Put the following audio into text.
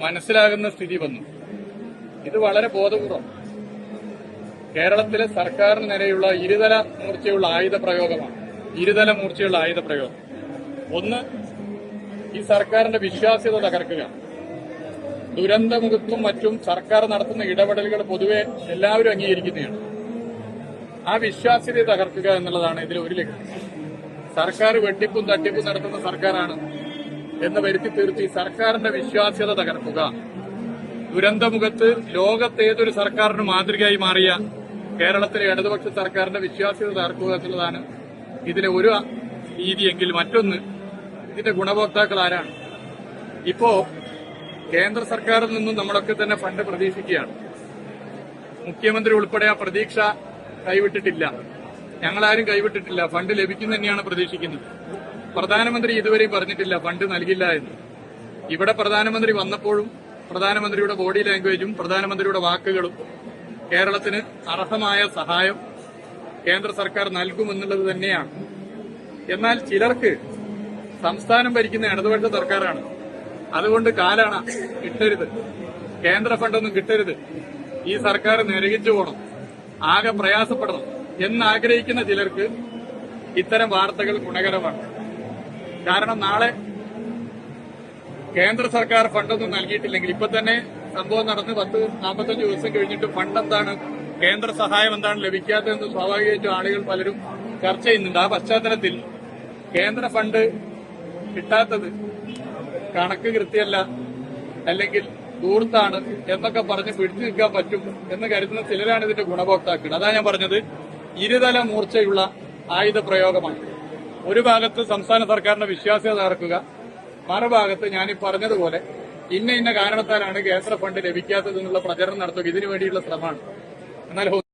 മനസ്സിലാകുന്ന സ്ഥിതി വന്നു. ഇത് വളരെ ബോധപൂർവം. കേരളത്തിലെ സർക്കാരിന് നേരെയുള്ള ഇരുതല മൂർച്ചയുള്ള ആയുധ പ്രയോഗമാണ്. ഇരുതല മൂർച്ചയുള്ള ആയുധ പ്രയോഗം. ഒന്ന് ഈ സർക്കാരിന്റെ വിശ്വാസ്യത തകർക്കുക. ദുരന്തമുഖത്തും മറ്റും സർക്കാർ നടത്തുന്ന ഇടപെടലുകൾ പൊതുവെ എല്ലാവരും അംഗീകരിക്കുന്നതാണ്. ആ വിശ്വാസ്യത തകർക്കുക എന്നുള്ളതാണ് ഇതിലെ ഒരു ലക്ഷ്യം. സർക്കാർ വെട്ടിപ്പും തട്ടിപ്പും നടത്തുന്ന സർക്കാരാണ് എന്ന് വരുത്തി തീർത്ത് സർക്കാരിന്റെ വിശ്വാസ്യത തകർക്കുക. ദുരന്തമുഖത്ത് ലോകത്ത് ഏതൊരു സർക്കാരിന് മാതൃകയായി മാറിയ കേരളത്തിലെ ഇടതുപക്ഷ സർക്കാരിന്റെ വിശ്വാസ്യത തകർക്കുക എന്നുള്ളതാണ് ഇതിലെ ഒരു രീതിയെങ്കിൽ മറ്റൊന്ന് ഇതിന്റെ ഗുണഭോക്താക്കൾ ആരാണ്? ഇപ്പോ കേന്ദ്ര സർക്കാരിൽ നിന്നും നമ്മളൊക്കെ തന്നെ ഫണ്ട് പ്രതീക്ഷിക്കുകയാണ്. മുഖ്യമന്ത്രി ഉൾപ്പെടെ ആ പ്രതീക്ഷ കൈവിട്ടിട്ടില്ല. ഞങ്ങളാരും കൈവിട്ടിട്ടില്ല. ഫണ്ട് ലഭിക്കും തന്നെയാണ് പ്രതീക്ഷിക്കുന്നത്. പ്രധാനമന്ത്രി ഇതുവരെയും പറഞ്ഞിട്ടില്ല ഫണ്ട് നൽകില്ല എന്ന്. ഇവിടെ പ്രധാനമന്ത്രി വന്നപ്പോഴും പ്രധാനമന്ത്രിയുടെ ബോഡി ലാംഗ്വേജും പ്രധാനമന്ത്രിയുടെ വാക്കുകളും കേരളത്തിന് അർഹമായ സഹായം കേന്ദ്ര സർക്കാർ നൽകുമെന്നുള്ളത് തന്നെയാണ്. എന്നാൽ ചിലർക്ക് സംസ്ഥാനം ഭരിക്കുന്ന ഇടതുപക്ഷ സർക്കാരാണ്. അതുകൊണ്ട് കാലാണ് കിട്ടരുത്. കേന്ദ്ര ഫണ്ടൊന്നും കിട്ടരുത്. ഈ സർക്കാർ നിരകിച്ചു പോകണം. ആകെ പ്രയാസപ്പെടണം. എന്നാഗ്രഹിക്കുന്ന ചിലർക്ക് ഇത്തരം വാർത്തകൾ ഗുണകരമാണ്. കാരണം നാളെ കേന്ദ്ര സർക്കാർ ഫണ്ടൊന്നും നൽകിയിട്ടില്ലെങ്കിൽ ഇപ്പൊ തന്നെ സംഭവം നടന്ന് പത്ത് നാൽപ്പത്തഞ്ച് ദിവസം കഴിഞ്ഞിട്ട് ഫണ്ട് എന്താണ് കേന്ദ്ര സഹായം എന്താണ് ലഭിക്കാത്തതെന്ന് സ്വാഭാവികമായിട്ടും ആളുകൾ പലരും ചർച്ച ചെയ്യുന്നുണ്ട്. ആ പശ്ചാത്തലത്തിൽ കേന്ദ്ര ഫണ്ട് കിട്ടാത്തത് കണക്ക് കൃത്യമല്ല അല്ലെങ്കിൽ ദൂർത്താണ് എന്നൊക്കെ പറഞ്ഞ് പിടിച്ചു നിൽക്കാൻ പറ്റും എന്ന് കരുതുന്ന ചിലരാണ് ഇതിന്റെ ഗുണഭോക്താക്കൾ. അതാ ഞാൻ പറഞ്ഞത് ഇരുതല മൂർച്ചയുള്ള ആയുധ പ്രയോഗമാണ് ഒരു ഭാഗത്ത് സംസ്ഥാന സർക്കാരിന്റെ വിശ്വാസ്യത തകർക്കുക മറുഭാഗത്ത് ഞാൻ ഈ പറഞ്ഞതുപോലെ ഇന്ന ഇന്ന കാരണത്താലാണ് കേന്ദ്ര ഫണ്ട് ലഭിക്കാത്തതെന്നുള്ള പ്രചരണം നടത്തുക. ഇതിനു വേണ്ടിയുള്ള ശ്രമമാണ്. എന്നാൽ